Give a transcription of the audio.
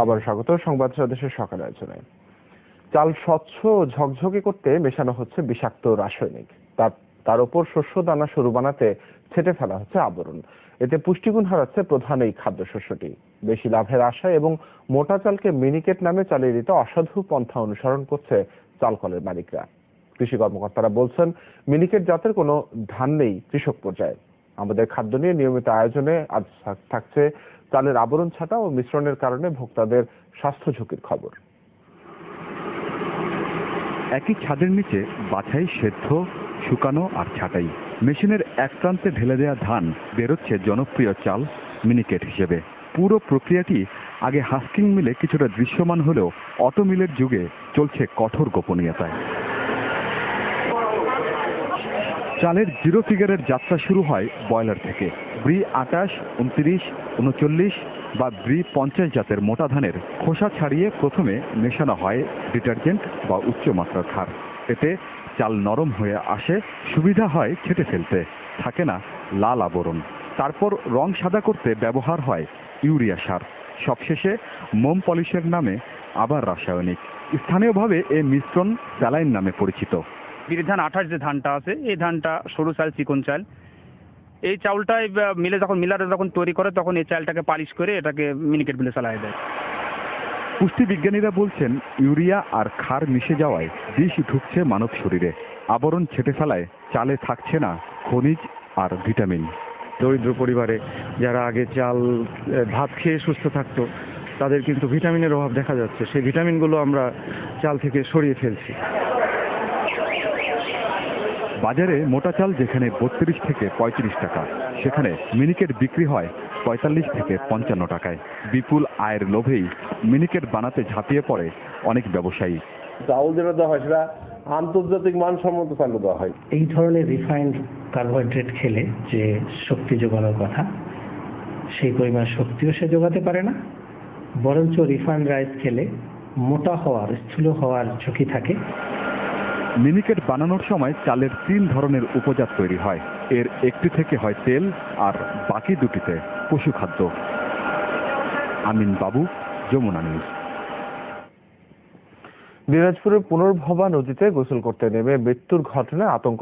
আবার স্বাগত, সংবাদ সদস্যের সকাল আয়োজনায় চাল স্বচ্ছ ঝকঝকে করতে মেশানো হচ্ছে বিষাক্ত রাসায়নিক। তার তার উপর শস্য দানা সরু বানাতে ছেটে ফেলা হচ্ছে আবরণ। এতে পুষ্টিগুণ হারাচ্ছে প্রধান এই খাদ্যশস্যটি। বেশি লাভের আশায় এবং মোটা চালকে মিনিকেট নামে চালিয়ে দিতে অসাধু পন্থা অনুসরণ করছে চালকলের মালিকরা। কৃষি কর্মকর্তারা বলছেন, মিনিকেট জাতের কোনো ধান নেই কৃষক পর্যায়ে। আমাদের খাদ্য নিয়ে নিয়মিত আয়োজনে আজ থাক- থাকছে চালের আবরণ ছাটা ও মিশ্রণের কারণে ভোক্তাদের স্বাস্থ্য ঝুঁকির খবর। একই ছাদের নিচে বাছাই, সেদ্ধ, শুকানো আর ছাটাই। মেশিনের এক প্রান্তে ঢেলে দেওয়া ধান বেরোচ্ছে জনপ্রিয় চাল মিনিকেট হিসেবে। পুরো প্রক্রিয়াটি আগে হাস্কিং মিলে কিছুটা দৃশ্যমান হলেও অটো মিলের যুগে চলছে কঠোর গোপনীয়তায়। চালের জিরো ফিগারের যাত্রা শুরু হয় বয়লার থেকে। ব্রি আটাশ, উনত্রিশ, উনচল্লিশ বা ব্রি পঞ্চাশ জাতের মোটা ধানের খোসা ছাড়িয়ে প্রথমে মেশানো হয় ডিটারজেন্ট বা উচ্চমাত্রার ক্ষার এতে চাল নরম হয়ে আসে, সুবিধা হয় ছেটে ফেলতে। থাকে না লাল আবরণ। তারপর রং সাদা করতে ব্যবহার হয় ইউরিয়া সার। সবশেষে মোম পলিশের নামে আবার রাসায়নিক। স্থানীয়ভাবে এ মিশ্রণ স্যালাইন নামে পরিচিত। বিরি ধান আঠাশ যে ধানটা আছে এই ধানটা সরু চাল চিকন চাল। এই চাউলটাই বা মিলে যখন মিলারে যখন তৈরি করে তখন এই চালটাকে পালিশ করে এটাকে মিনিকেট মিলে চালায় দেয়। পুষ্টি বিজ্ঞানীরা বলছেন ইউরিয়া আর ক্ষার মিশে যাওয়ায় বিষ ঢুকছে মানব শরীরে। আবরণ ছেটে ফেলায় চালে থাকছে না খনিজ আর ভিটামিন। দরিদ্র পরিবারে যারা আগে চাল ভাত খেয়ে সুস্থ থাকতো তাদের কিন্তু ভিটামিনের অভাব দেখা যাচ্ছে। সেই ভিটামিনগুলো আমরা চাল থেকে সরিয়ে ফেলছি। বাজারে মোটা চাল যেখানে বত্রিশ থেকে পঁয়ত্রিশ টাকা সেখানে মিনিকেট বিক্রি হয় পঁয়তাল্লিশ থেকে পঞ্চান্ন টাকায়। বিপুল আয়ের লোভেই মিনিকেট বানাতে ঝাঁপিয়ে পড়ে অনেক ব্যবসায়ী। চাউল যেটা দেওয়া হয় সেটা আন্তর্জাতিক মানসম্মত চাল দেওয়া হয়। এই ধরনের রিফাইন্ড কার্বোহাইড্রেট খেলে যে শক্তি যোগানোর কথা সেই পরিমাণ শক্তিও সে যোগাতে পারে না। বরঞ্চ রিফাইন্ড রাইস খেলে মোটা হওয়ার স্থূল হওয়ার ঝুঁকি থাকে। মিনিকেট বানানোর সময় চালের তিন ধরনের উপজাত তৈরি হয়। এর একটি থেকে হয় তেল আর বাকি দুটিতে পশু খাদ্য। আমিন বাবু, যমুনা নিউজ। দিনাজপুরের পুনর্ভবা নদীতে গোসল করতে নেমে মৃত্যুর ঘটনায় আতঙ্ক